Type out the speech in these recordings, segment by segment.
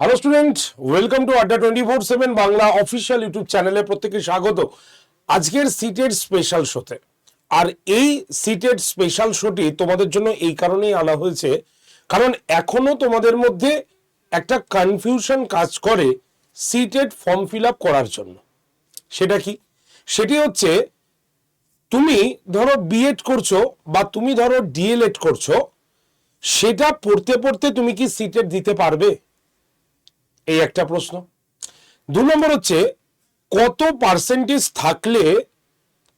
Hello student welcome to Adda twenty four seven Bangla official YouTube চ্যানেলে প্রত্যেকে স্বাগত। আজকের সিটের স্পেশাল শোতে আর এই সিটের স্পেশাল শোটি তোমাদের জন্য এই কারণেই আনা হয়েছে, কারণ এখনও তোমাদের মধ্যে একটা কনফিউশন কাজ করে সিটেড ফর্ম ফিল আপ করার জন্য। সেটা কি? সেটি হচ্ছে, তুমি ধরো বিএড করছ বা তুমি ধরো ডিএলএড করছ, সেটা পড়তে পড়তে তুমি কি সিটেড দিতে পারবে? এই একটা প্রশ্ন। দু নম্বর হচ্ছে, কত পার্সেন্টেজ থাকলে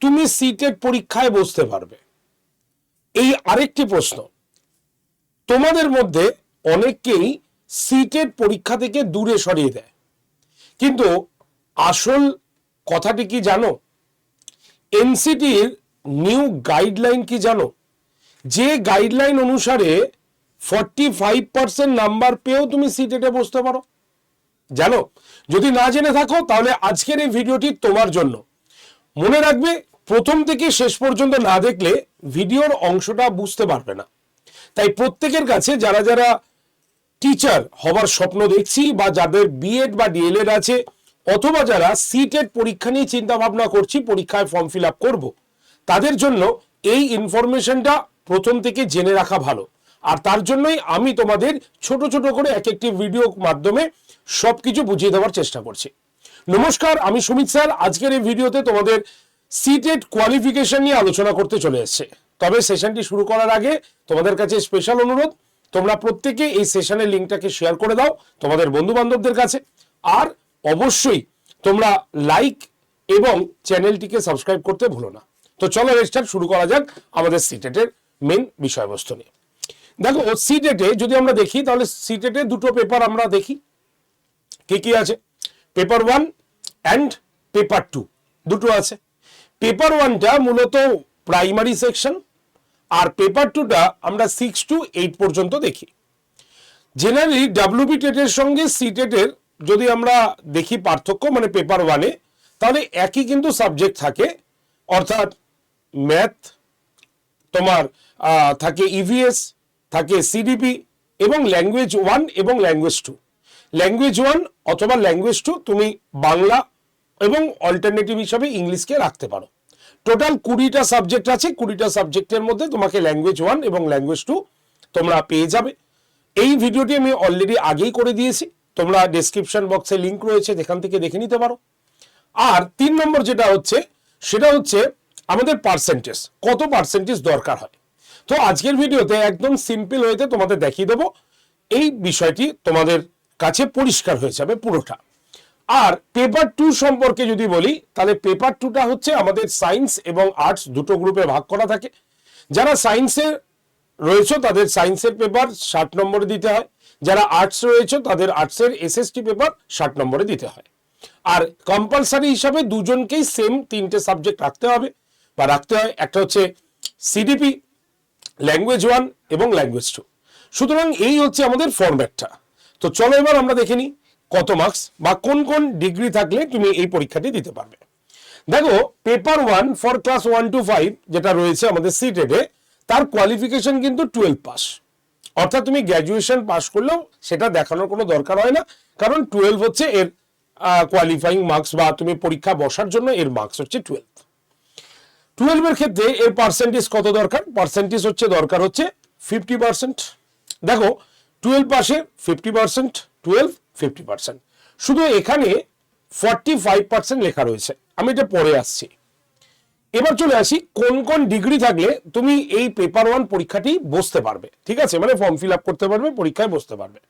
তুমি সিটেড পরীক্ষায় বসতে পারবে? এই আরেকটি প্রশ্ন। তোমাদের মধ্যে অনেককেই সিটেড পরীক্ষা থেকে দূরে সরিয়ে দেয়। কিন্তু আসল কথাটি কি জানো? এনসিটির নিউ গাইডলাইন কি জানো? যে গাইডলাইন অনুসারে ফর্টি ফাইভ পার্সেন্ট নাম্বার পেয়েও তুমি সিটেটে বসতে পারো। জানো, যদি না জেনে থাকো, তাহলে আজকের এই ভিডিওটি তোমার জন্য। মনে রাখবে, প্রথম থেকে শেষ পর্যন্ত না দেখলে ভিডিওর অংশটা বুঝতে পারবে না। তাই প্রত্যেকের কাছে যারা যারা টিচার হবার স্বপ্ন দেখছি বা যাদের বিএড বা ডিএলএড আছে, অথবা যারা সিটেড পরীক্ষা নিয়ে চিন্তা ভাবনা করছি, পরীক্ষায় ফর্ম ফিল আপ করব, তাদের জন্য এই ইনফরমেশনটা প্রথম থেকে জেনে রাখা ভালো। আর তার জন্যই আমি তোমাদের ছোট ছোট করে এক একটি ভিডিও মাধ্যমে সবকিছু বুঝিয়ে দেওয়ার চেষ্টা করছি। নমস্কার, আমি সুমিত স্যার। আজকের এই ভিডিওতে তোমাদের সিটেড কোয়ালিফিকেশন নিয়ে আলোচনা করতে চলে এসেছে। তবে সেশনটি শুরু করার আগে তোমাদের কাছে স্পেশাল অনুরোধ, তোমরা প্রত্যেকে এই সেশনের লিঙ্কটাকে শেয়ার করে দাও তোমাদের বন্ধু বান্ধবদের কাছে। আর অবশ্যই তোমরা লাইক এবং চ্যানেলটিকে সাবস্ক্রাইব করতে ভুলো না। তো চলো রেস্টার শুরু করা যাক আমাদের সিটেটের মেন বিষয়বস্তু নিয়ে। দেখো সিটেটে যদি আমরা দেখি, তাহলে সিটেটে দুটো পেপার আমরা দেখি। কি কি আছে? Paper one and paper two দুটো আছে। পেপার ওয়ানটা মূলত প্রাইমারি সেকশন আর পেপার টুটা আমরা সিক্স টু এইট পর্যন্ত দেখি। জেনারেলি ডাব্লিউবি টেটের সঙ্গে সিটেটের যদি আমরা দেখি পার্থক্য মানে পেপার ওয়ানে তাহলে একই কিন্তু সাবজেক্ট থাকে। অর্থাৎ ম্যাথ তোমার থাকে ইভিএস থাকে সিডিপি এবং ল্যাঙ্গুয়েজ ওয়ান এবং ল্যাঙ্গুয়েজ টু ল্যাঙ্গুয়েজ ওয়ান অথবা ল্যাঙ্গুয়েজ টু তুমি বাংলা এবং অল্টারনেটিভ হিসাবে ইংলিশকে রাখতে পারো। টোটাল কুড়িটা সাবজেক্ট আছে, কুড়িটা সাবজেক্টের মধ্যে তোমাকে ল্যাঙ্গুয়েজ ওয়ান এবং ল্যাঙ্গুয়েজ টু তোমরা পেয়ে যাবে। এই ভিডিওটি আমি অলরেডি আগেই করে দিয়েছি, তোমরা ডেসক্রিপশন বক্সে লিঙ্ক রয়েছে, যেখান থেকে দেখে নিতে পারো। আর তিন নম্বর যেটা হচ্ছে, সেটা হচ্ছে আমাদের পার্সেন্টেজ কত পার্সেন্টেজ দরকার হয়। তো আজকের ভিডিওতে একদম সিম্পল ওয়েতে তোমাদের দেখিয়ে দেবো। এই বিষয়টি তোমাদের কাছে পরিষ্কার হয়ে যাবে পুরোটা। আর পেপার টু সম্পর্কে যদি বলি, তাহলে পেপার টুটা হচ্ছে আমাদের সায়েন্স এবং আর্টস দুটো গ্রুপে ভাগ করা থাকে। যারা সায়েন্সের রয়েছে, তাদের সায়েন্সের পেপার ষাট নম্বরে দিতে হয়। যারা আর্টস রয়েছে, তাদের আর্টসের এসএসটি পেপার ষাট নম্বরে দিতে হয়। আর কম্পালসারি হিসাবে দুজনকেই সেম তিনটে সাবজেক্ট রাখতে হবে। বা রাখতে হয়, একটা হচ্ছে সিডিপি ল্যাঙ্গুয়েজ ওয়ান এবং ল্যাঙ্গুয়েজ টু সুতরাং এই হচ্ছে আমাদের ফরম্যাটটা তো চলো এবার আমরা দেখে নিই কত মার্কস বা কোন কোন ডিগ্রি থাকলে তুমি এই পরীক্ষাটি দিতে পারবে। দেখো paper one for class one to five যেটা রয়েছে আমাদের সিটেডে তার কোয়ালিফিকেশন কিন্তু টুয়েলভ পাস অর্থাৎ তুমি গ্র্যাজুয়েশন পাস করলেও সেটা দেখানোর কোনো দরকার হয় না, কারণ টুয়েলভ হচ্ছে এর কোয়ালিফাইং মার্কস বা তুমি পরীক্ষা বসার জন্য এর মার্কস হচ্ছে টুয়েলভ টুয়েলভের ক্ষেত্রে এর পার্সেন্টেজ কত দরকার? পার্সেন্টেজ হচ্ছে দরকার হচ্ছে ফিফটি পার্সেন্ট দেখো টুয়েলভ পাশে fifty percent twelve fifty percent শুধু এখানে ফর্টি ফাইভ পার্সেন্ট লেখা রয়েছে। আমি এটা পরে আসছি। এবার চলে আসি, কোন কোন ডিগ্রি থাকলে তুমি এই পেপার ওয়ান পরীক্ষাটি বসতে পারবে। ঠিক আছে? মানে ফর্ম ফিল আপ করতে পারবে, পরীক্ষায় বসতে পারবে।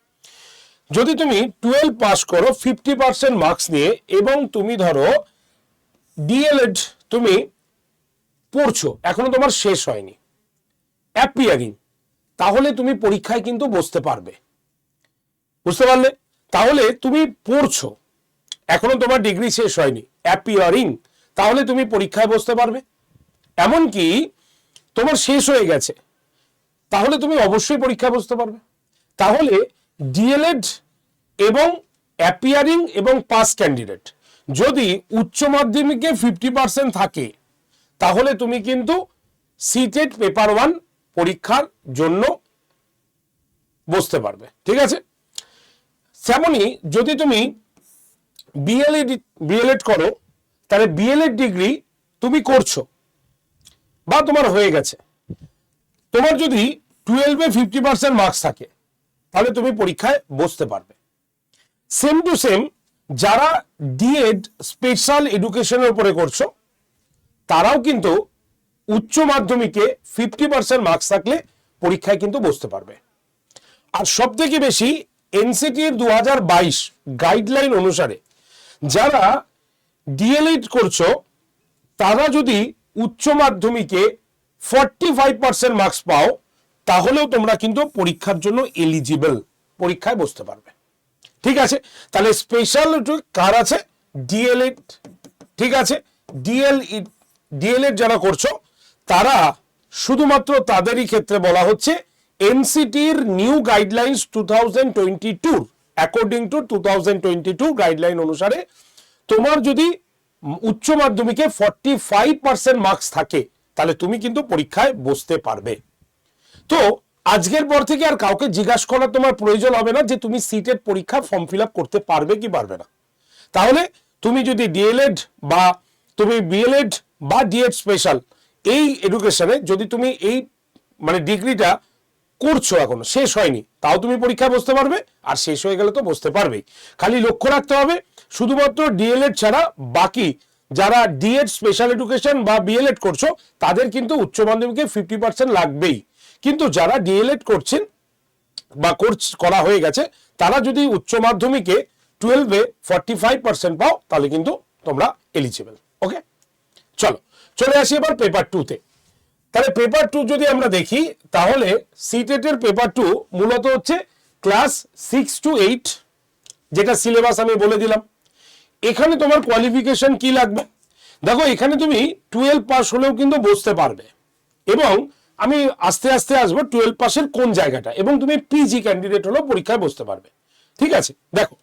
যদি তুমি টুয়েলভ পাস করো ফিফটি পার্সেন্ট মার্কস নিয়ে, এবং তুমি ধরো ডিএলএড তুমি পড়ছো, এখনও তোমার শেষ হয়নি। অ্যাপিয়ারিং তাহলে তুমি পরীক্ষায় কিন্তু বসতে পারবে। বুঝতে পারলে? তাহলে তুমি পড়ছো। এখনও তোমার ডিগ্রি শেষ হয়নি। অ্যাপিয়ারিং। তাহলে তুমি পরীক্ষায় বসতে পারবে। এমনকি তোমার শেষ হয়ে গেছে। তাহলে তুমি অবশ্যই পরীক্ষায় বসতে পারবে। তাহলে ডিএলএড এবং অ্যাপিয়ারিং এবং পাস ক্যান্ডিডেট যদি উচ্চ মাধ্যমিকে ফিফটি পার্সেন্ট থাকে, তাহলে তুমি কিন্তু সিটেড পেপার ওয়ান পরীক্ষার জন্য বসতে পারবে, ঠিক আছে? তেমনি যদি তুমি বিএলএড বিএলএড করো, তাহলে বিএলএড ডিগ্রি তুমি করছ বা তোমার হয়ে গেছে। তোমার যদি টুয়েলভে ফিফটি পার্সেন্ট মার্কস থাকে, তাহলে তুমি পরীক্ষায় বসতে পারবে। সেম টু সেম যারা ডিএড স্পেশাল এডুকেশনের উপরে করছ, তারাও কিন্তু উচ্চ মাধ্যমিকে ফিফটি পার্সেন্ট মার্কস থাকলে পরীক্ষায় কিন্তু বসতে পারবে। আর সব থেকে বেশি এনসিটির দু হাজার বাইশ গাইডলাইন অনুসারে যারা ডিএলএড করছ, তারা যদি উচ্চ মাধ্যমিকে ফর্টি ফাইভ পার্সেন্ট মার্কস পাও, তাহলেও তোমরা কিন্তু পরীক্ষার জন্য এলিজিবল পরীক্ষায় বসতে পারবে। ঠিক আছে? তাহলে স্পেশাল কার আছে? ডিএলএড ঠিক আছে? ডিএল ডিএলএড যারা করছ তারা শুধুমাত্র তাদেরই ক্ষেত্রে বলা হচ্ছে এনসিটির new guidelines two thousand twenty two according to two thousand twenty two guideline অনুসারে তোমার যদি উচ্চ মাধ্যমিকে ফর্টি ফাইভ পার্সেন্ট মার্কস থাকে, তাহলে তুমি কিন্তু পরীক্ষায় বসতে পারবে। তো আজকের পর থেকে আর কাউকে জিজ্ঞাসা করার তোমার প্রয়োজন হবে না যে তুমি সিটের পরীক্ষা ফর্ম ফিল করতে পারবে কি পারবে না। তাহলে তুমি যদি ডিএলএড বা তুমি বিএলএড বা ডিএড স্পেশাল এই এডুকেশনে যদি তুমি এই মানে ডিগ্রিটা করছ এখনও, শেষ হয়নি, তাও তুমি পরীক্ষায় বসতে পারবে, আর শেষ হয়ে গেলে তো বসতে পারবেই। খালি লক্ষ্য রাখতে হবে, শুধুমাত্র ডিএলএড ছাড়া বাকি যারা ডিএড স্পেশাল এডুকেশন বা বিএলএড করছ, তাদের কিন্তু উচ্চ মাধ্যমিকে ফিফটি পার্সেন্ট লাগবেই। কিন্তু যারা ডিএলএড করছেন বা কোর্স করা হয়ে গেছে, তারা যদি উচ্চ মাধ্যমিকে টুয়েলভে ফর্টি ফাইভ পার্সেন্ট পাও, তাহলে কিন্তু তোমরা এলিজিবল ওকে চলো। চলে আসি এবার পেপার টুতে তাহলে পেপার টু যদি আমরা দেখি, তাহলে সিটেটের পেপার টু মূলত হচ্ছে ক্লাস সিক্স টু এইট যেটা সিলেবাস আমি বলে দিলাম। এখানে তোমার কোয়ালিফিকেশন কি লাগবে? দেখো, এখানে তুমি টুয়েলভ পাস হলেও কিন্তু বসতে পারবে। এবং আমি আস্তে আস্তে আসব টুয়েলভ পাসের কোন জায়গাটা, এবং তুমি পিজি ক্যান্ডিডেট হলেও পরীক্ষায় বসতে পারবে। ঠিক আছে? দেখো,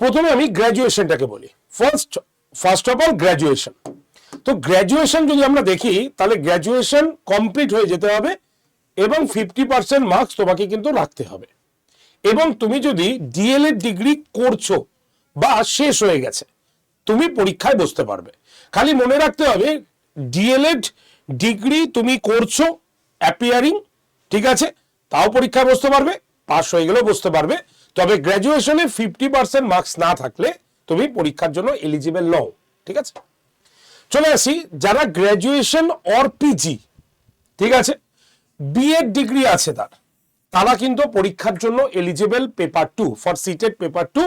প্রথমে আমি গ্র্যাজুয়েশনটাকে বলি। First first of all graduation তো গ্র্যাজুয়েশন যদি আমরা দেখি, তাহলে গ্র্যাজুয়েশন কমপ্লিট হয়ে যেতে হবে এবং ফিফটি পার্সেন্ট মার্কস তোমাকে কিন্তু রাখতে হবে। এবং তুমি যদি ডিএলএড ডিগ্রি করছ বা শেষ হয়ে গেছে, তুমি পরীক্ষায় বসতে পারবে। খালি মনে রাখতে হবে ডিএলএড ডিগ্রি তুমি করছ অ্যাপিয়ারিং ঠিক আছে? তাও পরীক্ষায় বসতে পারবে, পাশ হয়ে গেলেও বসতে পারবে। তবে গ্র্যাজুয়েশনে ফিফটি পার্সেন্ট মার্কস না থাকলে তুমি পরীক্ষার জন্য এলিজিবল নও, ঠিক আছে? চলে আসি যারা গ্র্যাজুয়েশন অর পিজি ঠিক আছে? বিএড ডিগ্রি আছে তার। তারা কিন্তু পরীক্ষার জন্য eligible paper two for CTET paper two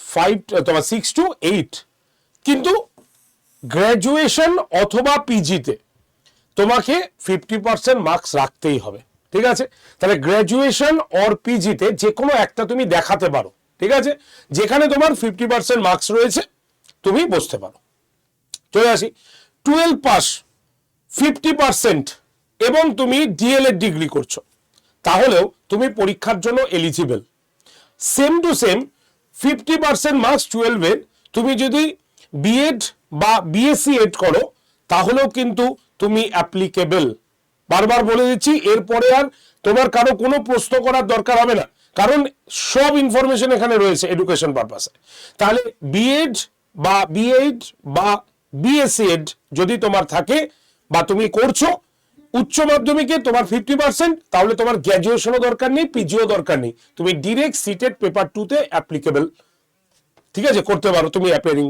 five তোমার সিক্স টু এইট কিন্তু গ্র্যাজুয়েশন অথবা পিজিতে তোমাকে ফিফটি পার্সেন্ট মার্কস রাখতেই হবে, ঠিক আছে? তাহলে গ্র্যাজুয়েশন অর পিজিতে যে কোনো একটা তুমি দেখাতে পারো, ঠিক আছে? যেখানে তোমার ফিফটি পার্সেন্ট মার্কস রয়েছে, তুমি বসতে পারো। চলে আসি। টুয়েলভ পাস ফিফটি পার্সেন্ট এবং তুমি ডিএলএড ডিগ্রি করছ। তাহলেও তুমি পরীক্ষার জন্য eligible same to same fifty percent marks টুয়েলভের তুমি যদি বিএড বা বিএসসি এড করো, তাহলেও কিন্তু তুমি অ্যাপ্লিকেবল বারবার বলে দিচ্ছি, এরপরে আর তোমার কারও কোনো প্রশ্ন করার দরকার হবে না। কারণ সব ইনফরমেশন এখানে রয়েছে এডুকেশন পারপাসে তাহলে বিএড বা বিএড বা বিএসসি এড যদি তোমার থাকে বা তুমি করছ, উচ্চ মাধ্যমিকে তোমার ফিফটি পার্সেন্ট তাহলে তোমার গ্র্যাজুয়েশনও দরকার নেই পিজিও দরকার নেই। তুমি ডিরেক্ট সিটেড পেপার টুতে অ্যাপ্লিকেবল ঠিক আছে? করতে পারো, তুমি অ্যাপিয়ারিং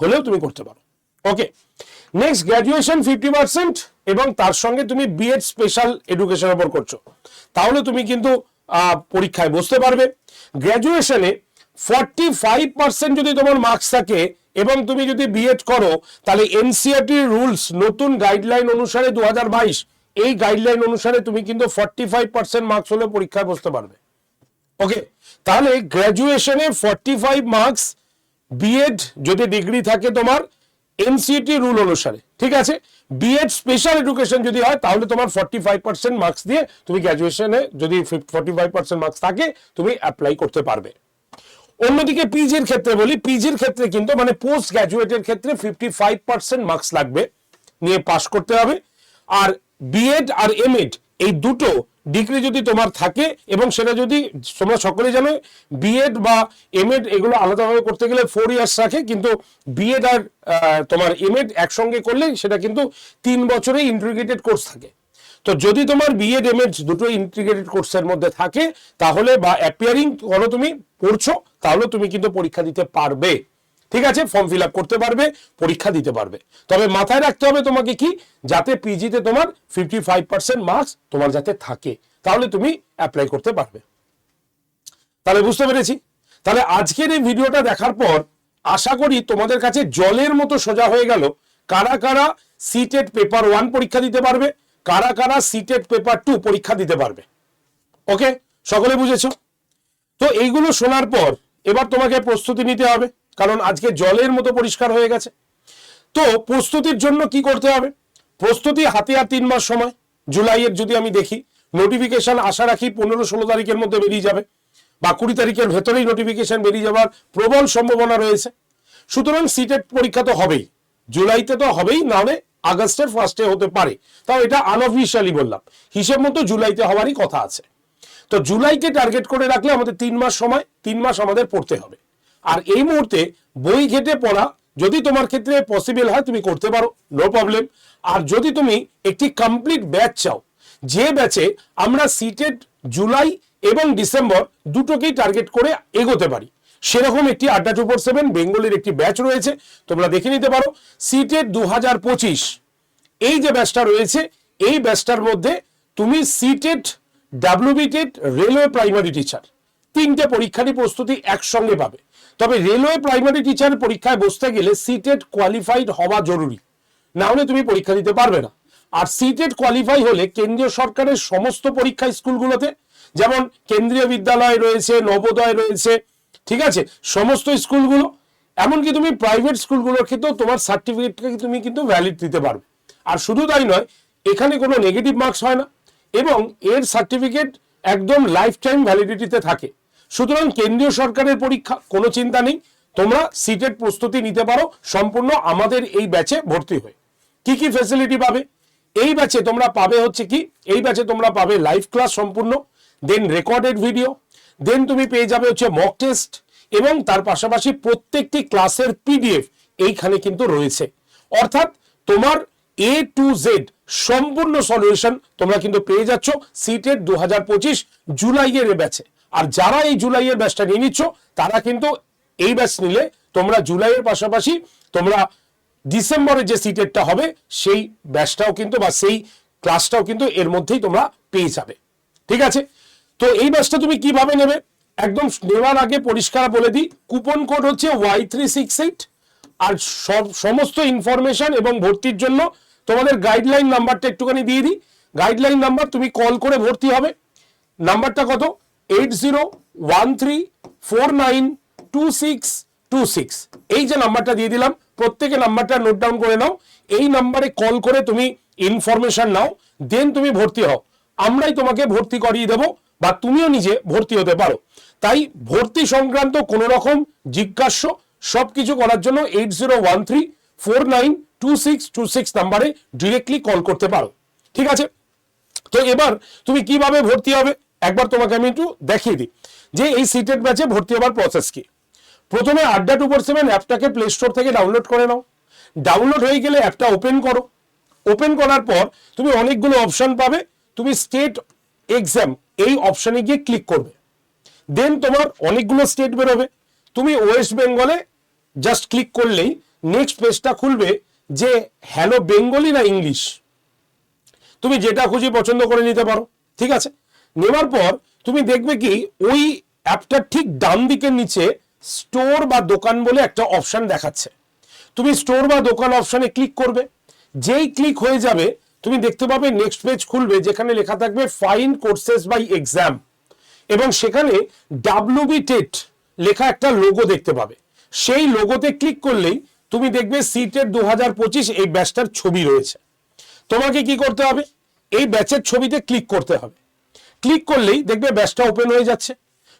হলেও তুমি করতে পারো। Okay next graduation fifty percent এবং তার সঙ্গে তুমি বিএড স্পেশাল এডুকেশন ওপর করছ। তাহলে তুমি কিন্তু পরীক্ষায় বসতে পারবে। গ্র্যাজুয়েশনে ফর্টি ফাইভ পার্সেন্ট যদি তোমার মার্কস থাকে এবং তুমি যদি বিএড করো, তাহলে এনসিআরটি রুলস নতুন গাইডলাইন অনুসারে দু এই গাইডলাইন অনুসারে তুমি কিন্তু ফর্টি ফাইভ পার্সেন্ট মার্কস হলে পরীক্ষায় বসতে পারবে। ওকে তাহলে গ্র্যাজুয়েশনে ফর্টি ফাইভ মার্কস বিএড যদি ডিগ্রি থাকে তোমার এনসিটি রুল অনুসারে, ঠিক আছে? বিএড স্পেশাল এডুকেশন যদি হয়, তাহলে তোমার ফর্টি ফাইভ পার্সেন্ট মার্কস দিয়ে তুমি গ্র্যাজুয়েশনে যদি ফর্টি ফাইভ পার্সেন্ট মার্কস থাকে, তুমি অ্যাপ্লাই করতে পারবে। অন্যদিকে পিজির ক্ষেত্রে বলি পিজির ক্ষেত্রে কিন্তু মানে পোস্ট গ্র্যাজুয়েটের ক্ষেত্রে ফিফটি ফাইভ পার্সেন্ট মার্কস লাগবে নিয়ে পাস করতে হবে। আর বিএড আর এমএড এই দুটো ডিগ্রি যদি তোমার থাকে এবং সেটা যদি তোমরা সকলে জানো বিএড বা এমএড এগুলো আলাদাভাবে করতে গেলে ফোর ইয়ার্স রাখে, কিন্তু বিএড আর তোমার এমএড একসঙ্গে করলে সেটা কিন্তু তিন বছরে ইন্টিগ্রেটেড কোর্স থাকে। তো যদি তোমার বিএড এমএড দুটো ইন্টিগ্রেটেড কোর্সের মধ্যে থাকে, তাহলে বা অ্যাপিয়ারিং করো তুমি পড়ছো তাহলে তুমি কিন্তু পরীক্ষা দিতে পারবে। ঠিক আছে? ফর্ম ফিল করতে পারবে, পরীক্ষা দিতে পারবে। তবে মাথায় রাখতে হবে তোমাকে কি? যাতে পিজিতে তোমার ফিফটি ফাইভ পার্সেন্ট মার্কস তোমার যাতে থাকে, তাহলে তুমি অ্যাপ্লাই করতে পারবে। তাহলে বুঝতে পেরেছি? তাহলে আজকের এই ভিডিওটা দেখার পর আশা করি তোমাদের কাছে জলের মতো সোজা হয়ে গেল। কারা কারা সিটেড পেপার ওয়ান পরীক্ষা দিতে পারবে কারা কারা সিটেড পেপার টু পরীক্ষা দিতে পারবে? ওকে সকলে বুঝেছ? তো এইগুলো শোনার পর এবার তোমাকে প্রস্তুতি নিতে হবে, কারণ আজকে জলের মতো পরিষ্কার হয়ে গেছে। তো প্রস্তুতির জন্য কি করতে হবে? প্রস্তুতি হাতে আর তিন মাস সময়। জুলাইয়ের যদি আমি দেখি নোটিফিকেশন আশা রাখি পনেরো ষোলো তারিখের মধ্যে বেরিয়ে যাবে, বা কুড়ি তারিখের ভেতরেই নোটিফিকেশন বেরিয়ে যাওয়ার প্রবল সম্ভাবনা রয়েছে। সুতরাং সিটেট পরীক্ষা তো হবেই। জুলাইতে তো হবেই, নাহলে আগস্টের ফার্স্টে হতে পারে। তাও এটা আনঅফিসিয়ালি বললাম। হিসেব মতো জুলাইতে হওয়ারই কথা আছে। তো জুলাইকে টার্গেট করে রাখলে আমাদের তিন মাস সময়, তিন মাস আমাদের পড়তে হবে। আর এই মুহূর্তে বই ঘেটে পড়া, যদি তোমার ক্ষেত্রে পসিবল হয়, তুমি করতে পারো নো প্রবলেম আর যদি তুমি একটি কমপ্লিট ব্যাচ চাও, যে ব্যাচে আমরা সিটেড জুলাই এবং ডিসেম্বর দুটোকেই টার্গেট করে এগোতে পারি। সেরকম একটি আড্ডা টু ফোর সেভেন বেঙ্গলের একটি ব্যাচ রয়েছে। তোমরা দেখে নিতে পারো সিটেড দু এই যে ব্যাচটা রয়েছে, এই ব্যাচটার মধ্যে তুমি CTET WBTET railway primary teacher তিনটে পরীক্ষারই প্রস্তুতি একসঙ্গে পাবে। তবে রেলওয়ে প্রাইমারি টিচার পরীক্ষায় বসতে গেলে সিটেড কোয়ালিফাইড হওয়া জরুরি। না হলে তুমি পরীক্ষা দিতে পারবে না। আর সিটেড কোয়ালিফাই হলে কেন্দ্রীয় সরকারের সমস্ত পরীক্ষা স্কুলগুলোতে, যেমন কেন্দ্রীয় বিদ্যালয় রয়েছে, নবোদয় রয়েছে ঠিক আছে? সমস্ত স্কুলগুলো, এমনকি তুমি প্রাইভেট স্কুলগুলোর ক্ষেত্রেও তোমার সার্টিফিকেটকে তুমি কিন্তু ভ্যালিড দিতে পারবে আর শুধু তাই নয়, এখানে কোনো নেগেটিভ মার্কস হয় না এবং এর সার্টিফিকেট একদম লাইফ টাইম ভ্যালিডিটিতে থাকে। সুতরাং কেন্দ্রীয় সরকারের পরীক্ষা, কোনো চিন্তা নেই, তোমরা সিটের প্রস্তুতি নিতে পারো, সম্পূর্ণ আমাদের এই ব্যাচে ভর্তি হয়ে। কি কি ফেসিলিটি পাবে? এই ব্যাচে তোমরা পাবে হচ্ছে কি, এই ব্যাচে তোমরা পাবে লাইভ ক্লাস সম্পূর্ণ দেন রেকর্ডেড ভিডিও দেন তুমি পেয়ে যাবে হচ্ছে মক টেস্ট এবং তার পাশাপাশি প্রত্যেকটি ক্লাসের পিডিএফ এইখানে কিন্তু রয়েছে। অর্থাৎ তোমার এ টু জেড সম্পূর্ণ সলিউশন তোমরা কিন্তু পেয়ে যাচ্ছ সিটের দু হাজার পঁচিশ জুলাইয়ের ব্যাচে আর যারা এই জুলাইয়ের ব্যাচটা নিয়ে নিচ্ছ, তারা কিন্তু এই ব্যাচ নিলে তোমরা জুলাইয়ের পাশাপাশি তোমরা ডিসেম্বরে যে সিটেরটা হবে, সেই ব্যাচটাও কিন্তু বা সেই ক্লাসটাও কিন্তু এর মধ্যেই তোমরা পেয়ে যাবে। ঠিক আছে? তো এই ব্যাচটা তুমি কীভাবে নেবে? একদম নেওয়ার আগে পরিষ্কার বলে দিই কুপন কোড হচ্ছে ওয়াই থ্রি সিক্স এইট আর সব, সমস্ত ইনফরমেশন এবং ভর্তির জন্য তোমাদের গাইডলাইন নাম্বারটা একটুখানি দিয়ে দিই। গাইডলাইন নাম্বার তুমি কল করে ভর্তি হবে। নাম্বারটা কত? Eight zero one three four nine two six two six এই যে নাম্বারটা দিয়ে দিলাম, প্রত্যেকে নাম্বারটা নোট ডাউন করে নাও। এই নাম্বারে কল করে তুমি ইনফরমেশন নাও দেন তুমি ভর্তি হও। আমরাই তোমাকে ভর্তি করিয়ে দেবো। বা তুমিও নিজে ভর্তি হতে পারো। তাই ভর্তি সংক্রান্ত কোন রকম জিজ্ঞাস্য সবকিছু করার জন্য eight zero one three four nine two six two six নাম্বারে ডিরেক্টলি কল করতে পারো। ঠিক আছে? তো এবার তুমি কীভাবে ভর্তি হবে? একবার তোমাকে আমি একটু দেখিয়ে দিই। যে এই সিটেড ব্যাচে ভর্তি হবার প্রসেস কি? প্রথমে আড্ডা টু ফোর সেভেন অ্যাপটাকে প্লে স্টোর থেকে ডাউনলোড করে নাও। ডাউনলোড হয়ে গেলে অ্যাপটা ওপেন করো। ওপেন করার পর তুমি অনেকগুলো অপশন পাবে। তুমি স্টেট এক্সাম এই অপশনে গিয়ে ক্লিক করবে। দেন তোমার অনেকগুলো স্টেট বেরোবে। তুমি ওয়েস্ট বেঙ্গলে জাস্ট ক্লিক করলেই নেক্সট পেজটা খুলবে যে হ্যালো বেঙ্গলি না ইংলিশ তুমি যেটা খুশি পছন্দ করে নিতে পারো, ঠিক আছে? নেওয়ার পর তুমি দেখবে কি ওই অ্যাপটার ঠিক ডান দিকের নিচে স্টোর বা দোকান বলে একটা অপশন দেখাচ্ছে। তুমি স্টোর বা দোকান অপশনে ক্লিক করবে। যেই ক্লিক হয়ে যাবে তুমি দেখতে পাবে নেক্সট পেজ খুলবে, যেখানে লেখা থাকবে ফাইন কোর্সেস বাই এক্সাম এবং সেখানে ডাব্লিউবি টেট লেখা একটা লোগো দেখতে পাবে। সেই লোগোতে ক্লিক করলেই তুমি দেখবে সিটের দু হাজার পঁচিশ এই ব্যাচটার ছবি রয়েছে। তোমাকে কি করতে হবে? এই ব্যাচের ছবিতে ক্লিক করতে হবে। ক্লিক করলেই দেখবে ব্যাচটা ওপেন হয়ে যাচ্ছে।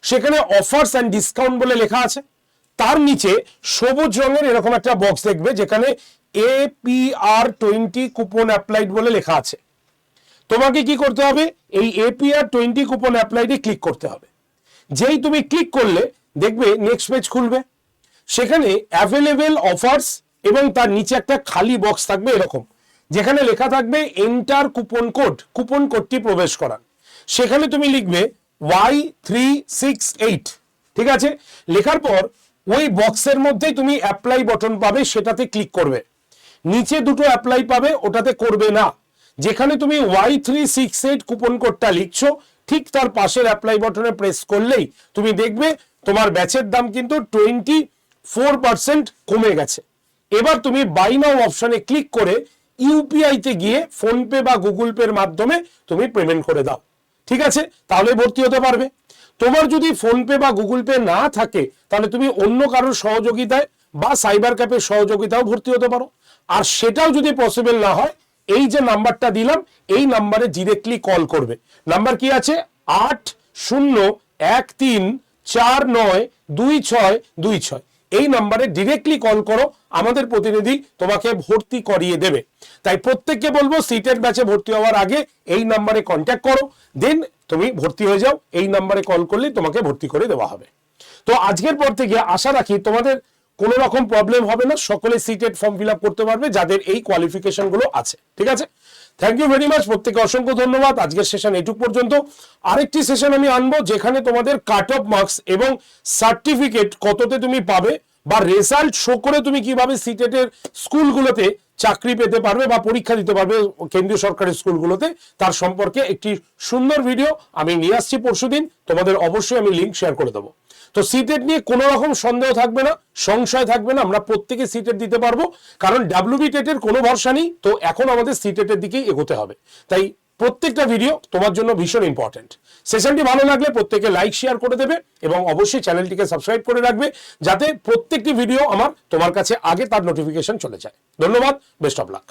সেখানে অফার্স অ্যান্ড ডিসকাউন্ট বলে লেখা আছে। তার নিচে সবুজ রঙের এরকম একটা বক্স দেখবে, যেখানে A P R twenty coupon applied বলে লেখা আছে। তোমাকে কি করতে হবে? এই এপিআর টোয়েন্টি কুপন অ্যাপ্লাইডে ক্লিক করতে হবে। যেই তুমি ক্লিক করলে, দেখবে নেক্সট পেজ খুলবে। সেখানে অ্যাভেলেবেল অফার্স এবং তার নিচে একটা খালি বক্স থাকবে এরকম। যেখানে লেখা থাকবে এন্টার কুপন কোড কুপন কোডটি প্রবেশ করান সেখানে তুমি লিখবে ওয়াই থ্রি সিক্স এইট ঠিক আছে? লেখার পর ওই বক্সের মধ্যেই তুমি অ্যাপ্লাই বটন পাবে, সেটাতে ক্লিক করবে। নিচে দুটো অ্যাপ্লাই পাবে, ওটাতে করবে না। যেখানে তুমি Y three six eight coupon কোডটা লিখছো, ঠিক তার পাশের অ্যাপ্লাই বটনে প্রেস করলেই তুমি দেখবে তোমার ব্যাচের দাম কিন্তু টোয়েন্টি ফোর পার্সেন্ট কমে গেছে। এবার তুমি বাই নাও অপশনে ক্লিক করে ইউপিআই তে গিয়ে ফোনপে বা গুগল পের মাধ্যমে তুমি পেমেন্ট করে দাও। ঠিক আছে? তাহলে ভর্তি হতে পারবে। তোমার যদি ফোনপে বা গুগল পে না থাকে, তাহলে তুমি অন্য কারোর সহযোগিতায় বা সাইবার ক্যাফের সহযোগিতাও ভর্তি হতে পারো। আর সেটাও যদি পসিবল না হয়, এই যে নাম্বারটা দিলাম, এই নাম্বারে ডিরেক্টলি কল করবে। নাম্বার কি আছে? আট শূন্য এক তিন চার নয় দুই ছয় দুই ছয়। এই নাম্বারে ডিরেক্টলি কল করো, আমাদের প্রতিনিধি তোমাকে ভর্তি করিয়ে দেবে। তাই প্রত্যেককে বলব সিটের ব্যাচে ভর্তি হওয়ার আগে এই নাম্বারে কন্ট্যাক্ট করো। দেন তুমি ভর্তি হয়ে যাও, এই নাম্বারে কল করলেই তোমাকে ভর্তি করে দেওয়া হবে। তো আজকের পর থেকে আশা রাখি তোমাদের কোনো রকম প্রবলেম হবে না, সকলে সিটেড ফর্ম ফিল করতে পারবে, যাদের এই কোয়ালিফিকেশনগুলো আছে, ঠিক আছে? থ্যাংক ইউ ভেরি মাচ প্রত্যেকে অসংখ্য ধন্যবাদ, আজকের সেশন এটুক পর্যন্ত। আরেকটি সেশন আমি আনব, যেখানে তোমাদের কাট অফ মার্কস এবং সার্টিফিকেট কততে তুমি পাবে বা রেজাল্ট শো করে তুমি কীভাবে সিটেটের স্কুলগুলোতে চাকরি পেতে পারবে বা পরীক্ষা দিতে পারবে কেন্দ্রীয় সরকারি স্কুলগুলোতে তার সম্পর্কে একটি সুন্দর ভিডিও আমি নিয়ে আসছি পরশুদিন। তোমাদের অবশ্যই আমি লিঙ্ক শেয়ার করে দেবো। তো সিটেট নিয়ে কোনো রকম সন্দেহ থাকবে না, সংশয় থাকবে না, আমরা প্রত্যেকে সিটেট দিতে পারব, কারণ ডাব্লিউবি টেটের কোনো ভরসা নেই, তো এখন আমাদের সিটেটের দিকেই এগোতে হবে। তাই প্রত্যেকটা ভিডিও তোমার জন্য ভীষণ ইম্পর্টেন্ট সেশনটি ভালো লাগলে প্রত্যেকে লাইক শেয়ার করে দেবে এবং অবশ্যই চ্যানেলটিকে সাবস্ক্রাইব করে রাখবে, যাতে প্রত্যেকটি ভিডিও আমার তোমার কাছে আগে তার নোটিফিকেশন চলে যায়। ধন্যবাদ বেস্ট অফ লাক